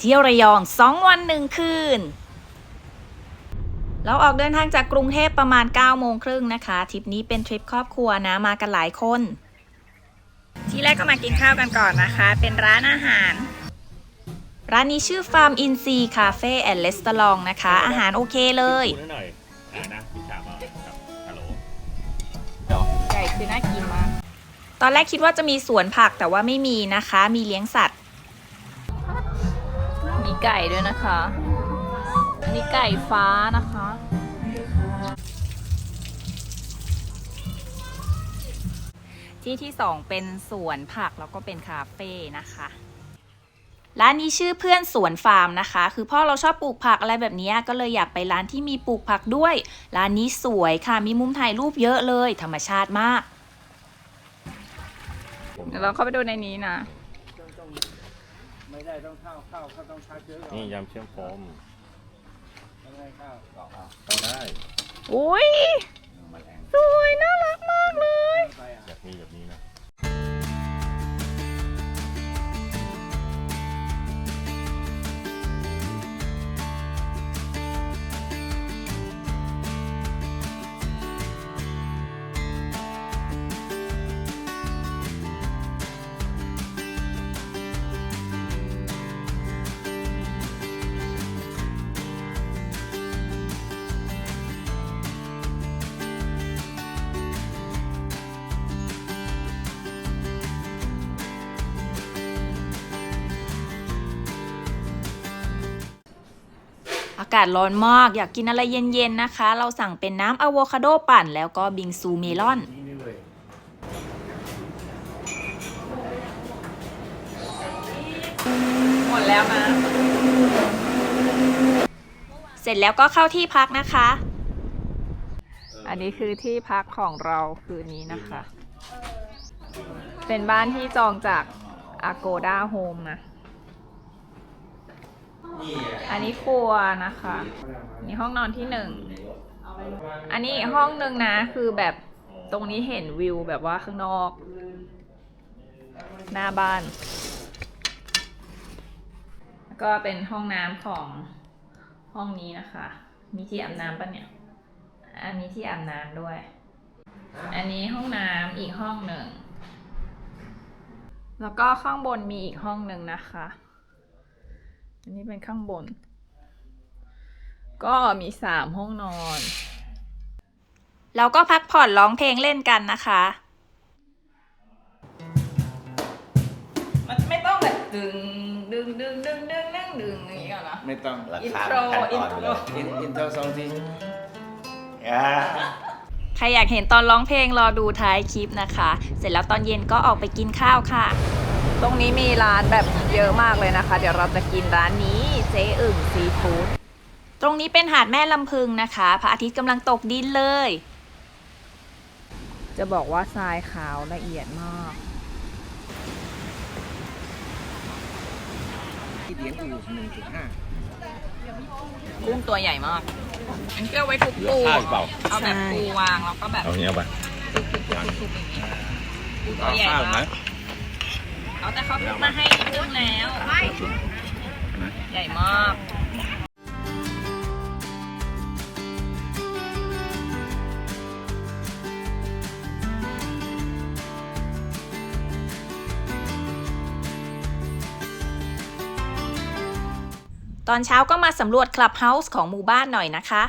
เที่ยวระยอง 2 วัน1คืน เราออกเดินทางจากกรุงเทพประมาณ 9 โมงครึ่งนะคะ ทริปนี้เป็นทริปครอบครัวนะมากันหลายคน ที่แรกก็มากินข้าวกันก่อนนะคะ เป็นร้านอาหาร ร้านนี้ชื่อฟาร์มอินซีคาเฟ่แอนด์เลสตลองนะคะ อาหารโอเคเลยดูหน่อยอ่านะพี่ถามมาครับฮัลโหลไก่คือน่ากินมากตอนแรกคิดว่าจะมีสวนผักแต่ว่าไม่มีนะคะ มีเลี้ยงสัตว์มี ไก่ด้วยนะคะมีไก่ฟ้านะคะ ที่ที่สองเป็นสวนผักแล้วก็เป็นคาเฟ่นะคะร้านนี้ชื่อเพื่อนสวนฟาร์มนะคะ คือพ่อเราชอบปลูกผักอะไรแบบนี้ก็เลยอยากไปร้านที่มีปลูกผักด้วย ร้านนี้สวยค่ะ มีมุมถ่ายรูปเยอะเลย ธรรมชาติมาก เดี๋ยวเราเข้าไปดูในนี้นะ ไม่ได้ต้องข้าวข้าวเขาต้องชาเชื้อก่อนนี่ยำเชื่อมโฟมต้องให้ข้าวต่ออะเข้าได้ อุ้ยากาศร้อนมาก อยากกินอะไรเย็นๆนะคะ เราสั่งเป็นน้ำอะโวคาโดปั่น แล้วก็บิงซูเมลอนเลยหมดแล้วนะ เสร็จแล้วก็เข้าที่พักนะคะ อันนี้คือที่พักของเราคืนนี้นะคะ เป็นบ้านที่จองจาก Agoda Home นะ อันนี้ครัวนะคะนี่ห้องนอนที่หนึ่ง อันนี้อีกห้องหนึ่งนะ คือแบบตรงนี้เห็นวิวแบบว่าข้างนอก หน้าบ้าน แล้วก็เป็นห้องน้ำของห้องนี้นะคะ มีที่อาบน้ำปะเนี่ย อันนี้ที่อาบน้ำด้วย อันนี้ห้องน้ำอีกห้องหนึ่ง แล้วก็ข้างบนมีอีกห้องหนึ่งนะคะ อันนี้เป็นข้างบน ก็มีสามห้องนอนเราก็พักผ่อนร้องเพลงเล่นกันนะคะ มันไม่ต้องแบบดึงดึงดึงดึงดึงดึงดึงอย่างนี้ก่อนนะ ไม่ต้องอินโทรอินโทรอินอินเทอร์สองทีใครอยากเห็นตอนร้องเพลงรอดูท้ายคลิปนะคะ เสร็จแล้วตอนเย็นก็ออกไปกินข้าวค่ะ ตรงนี้มีร้านแบบเยอะมากเลยนะคะ เดี๋ยวเราจะกินร้านนี้เจ๊อึ่งซีฟู้ดตรงนี้เป็นหาดแม่ลำพึงนะคะพระอาทิตย์กำลังตกดินเลย จะบอกว่าทรายขาวละเอียดมากที่เลี้ยงอยู่หนึ่งจุดห้ากุ้งตัวใหญ่มากอันนี้ก็เอาไว้ทุบเหลือปูข้าวหรือเปล่าเอาแบบปูวางแล้วก็แบบเอาเนี้ยไปทุบๆๆๆอย่างนี้ปูตัเอาวใหญ่ข้าวไหมมาก เอาแต่เขาทุบมาให้ครึ่งแล้วใหญ่มากตอนเช้าก็มาสำรวจคลับเฮาส์ของหมู่บ้านหน่อยนะคะ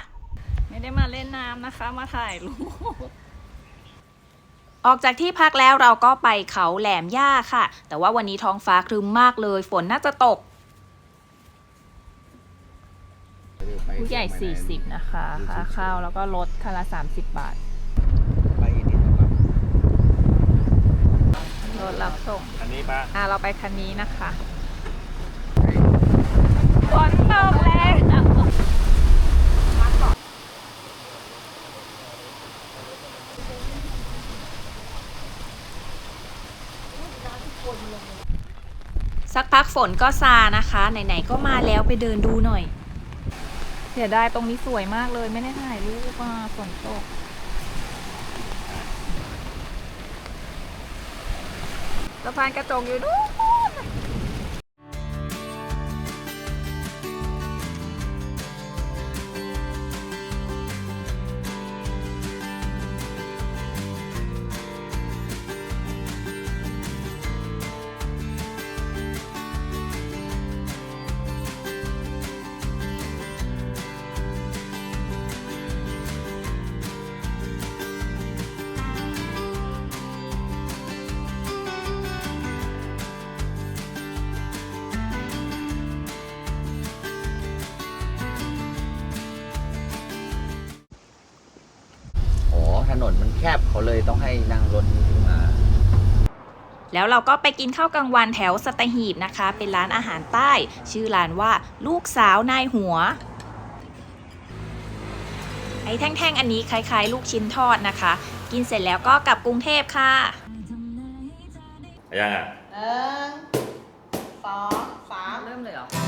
ไม่ได้มาเล่นน้ำนะคะ มาถ่ายรูป ออกจากที่พักแล้วเราก็ไปเขาแหลมย่าค่ะ แต่ว่าวันนี้ท้องฟ้าครึ้มมากเลย ฝนน่าจะตก ผู้ใหญ่ 40 นะคะค่าข้าวแล้วก็ลดคันละ30 บาทไปนี่นะครับรถรับส่ง อันนี้ป้าอะเราไปคันนี้นะคะฝนตกแรง สักพักฝนก็ซานะคะ ไหนๆก็มาแล้วไปเดินดูหน่อย เสียดายตรงนี้สวยมากเลยไม่ได้ถ่ายรูปอะฝนตก สะพานกระจกอยู่นู้น แคบเขาเลยต้องให้นั่งรถนี้มาแล้วเราก็ไปกินข้าวกลางวันแถวสตหีบนะคะ เป็นร้านอาหารใต้ ชื่อร้านว่าลูกสาวนายหัว ไอ้แท่งๆ อันนี้คล้ายๆ ลูกชิ้นทอดนะคะ กินเสร็จแล้วก็กลับกรุงเทพค่ะยังอะหนึ่งสองสามเริ่มเลยเหรอ